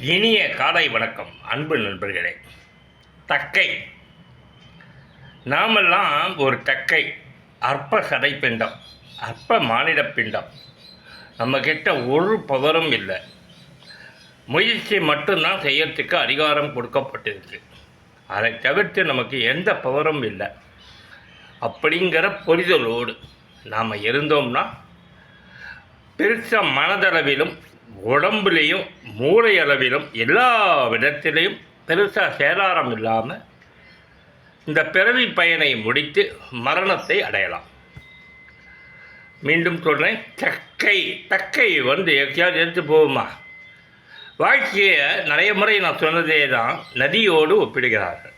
இனிய காலை வணக்கம் அன்பு நண்பர்களே. தக்கை. நாமெல்லாம் ஒரு தக்கை அற்ப சதைப்பிண்டம் அற்ப மானிட பிண்டம். நம்மக்கிட்ட ஒரு பவரும் இல்லை. முயற்சி மட்டும்தான் செய்யறதுக்கு அதிகாரம் கொடுக்கப்பட்டிருக்கு. அதை தவிர்த்து நமக்கு எந்த பவரும் இல்லை. அப்படிங்கிற புரிதலோடு நாம் இருந்தோம்னா பெருசாக மனதளவிலும் உடம்புலேயும் மூளை அளவிலும் எல்லா விதத்திலையும் பெருசாக சேதாரம் இல்லாமல் இந்த பிறவி பயனை முடித்து மரணத்தை அடையலாம். மீண்டும் சொல்கிறேன் தக்கை தக்கை வந்து எங்கேயாவது எடுத்து போகுமா? வாழ்க்கையை நிறைய முறை நான் சொன்னதே தான் நதியோடு ஒப்பிடுகிறார்கள்.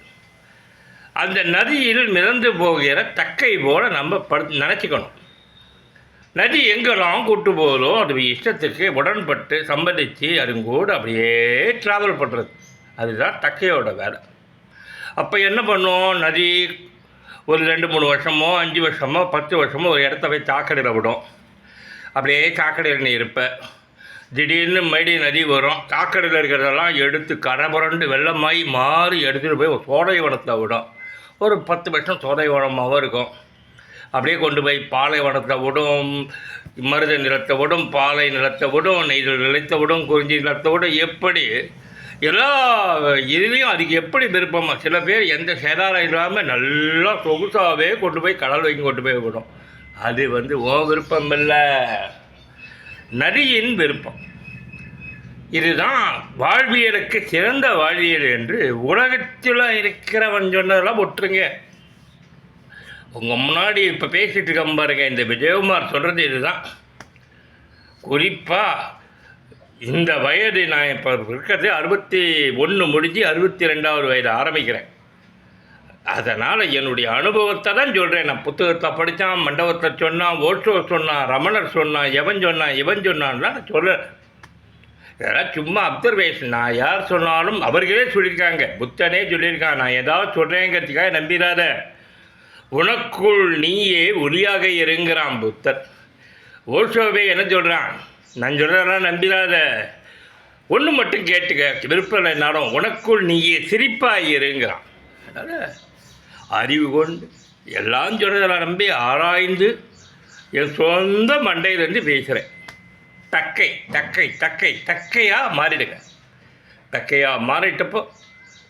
அந்த நதியில் மிதந்து போகிற தக்கை போல நம்ம படு நினச்சிக்கணும். நதி எங்கெல்லாம் கூட்டு போகுதோ அது இஷ்டத்துக்கு உடன்பட்டு சம்பந்தித்து அருங்கூடு அப்படியே ட்ராவல் பண்ணுறது அதுதான் தக்கையோட வேலை. அப்போ என்ன பண்ணும் நதி ஒரு ரெண்டு மூணு வருஷமோ அஞ்சு வருஷமோ பத்து வருஷமோ ஒரு இடத்த போய் சாக்கடையில் விடும். அப்படியே சாக்கடையில் நீ இருப்பேன் திடீர்னு மடி நதி வரும். சாக்கடையில் இருக்கிறதெல்லாம் எடுத்து கரபுரண்டு வெள்ளமாயி மாறி எடுத்துகிட்டு போய் ஒரு விடும். ஒரு பத்து வருஷம் சோலைவனமாகவும் இருக்கும். அப்படியே கொண்டு போய் பாலைவனத்தை விடும் மருத நிலத்தை விடும் பாலை நிலத்தை விடும் நெய்தல் நிலத்தை விடும் குறிஞ்சி நிலத்தை விடும். எப்படி? எல்லா இதுலேயும் அதுக்கு எப்படி விருப்பமாக சில பேர் எந்த சேதாரம் இல்லாமல் நல்லா சொகுசாகவே கொண்டு போய் கடல் வைக்கும் கொண்டு போய் விடும் அது வந்து ஓ விருப்பம் இல்லை நதியின் விருப்பம். இதுதான் வாழ்வியலுக்கு சிறந்த வாழ்வியல் என்று உலகத்தில் இருக்கிறவன் சொன்னதெல்லாம் ஒற்றுங்க. உங்கள் முன்னாடி இப்போ பேசிகிட்டு இருக்க பாருங்க இந்த விஜயகுமார் சொல்கிறது இதுதான். குறிப்பாக இந்த வயது நான் இப்போ இருக்கிறது அறுபத்தி ஒன்று முடிஞ்சு அறுபத்தி ரெண்டாவது வயது ஆரம்பிக்கிறேன். அதனால் என்னுடைய அனுபவத்தை தான் சொல்கிறேன் நான் புத்தகத்தை படித்தான் மண்டபத்தை சொன்னான் ஓட்டோ சொன்னான் ரமணர் சொன்னான் எவன் சொன்னான் இவன் சொன்னான்லாம் நான் சொல்கிறேன் இதெல்லாம் சும்மா அப்சர்வேஷன் நான் யார் சொன்னாலும் அவர்களே சொல்லியிருக்காங்க. புத்தனே சொல்லியிருக்கான். நான் ஏதாவது சொல்கிறேங்கிறதுக்காக நம்பிடாத. உனக்குள் நீயே ஒளியாக இருங்கிறான் புத்தர். ஓஷோவே என்ன சொல்கிறான் நான் சொல்கிறதெல்லாம் நம்பிடாத ஒன்று மட்டும் கேட்டுக்க விருப்பம் இல்லைனாலும் உனக்குள் நீயே சிரிப்பாக இருங்கிறான். அதனால் அறிவு கொண்டு எல்லாம் சொல்கிறதெல்லாம் நம்பி ஆராய்ந்து என் சொந்த மண்டையிலேருந்து பேசுகிறேன் தக்கை தக்கை தக்கை தக்கையாக மாறிடுங்க. தக்கையாக மாறிட்டப்போ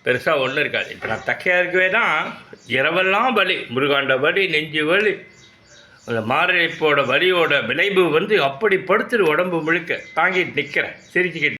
பெருசாக ஒன்றும் இருக்காது. இப்போ நான் தக்கையாக இருக்கவே தான் இரவெல்லாம் வலி முருகாண்ட வலி நெஞ்சு வலி. அந்த மாரடைப்போட வலியோட விளைவு வந்து அப்படி படுத்துரு உடம்பு முழுக்க. தாங்கிட்டு நிற்கிறேன் சிரிச்சுக்கிட்டு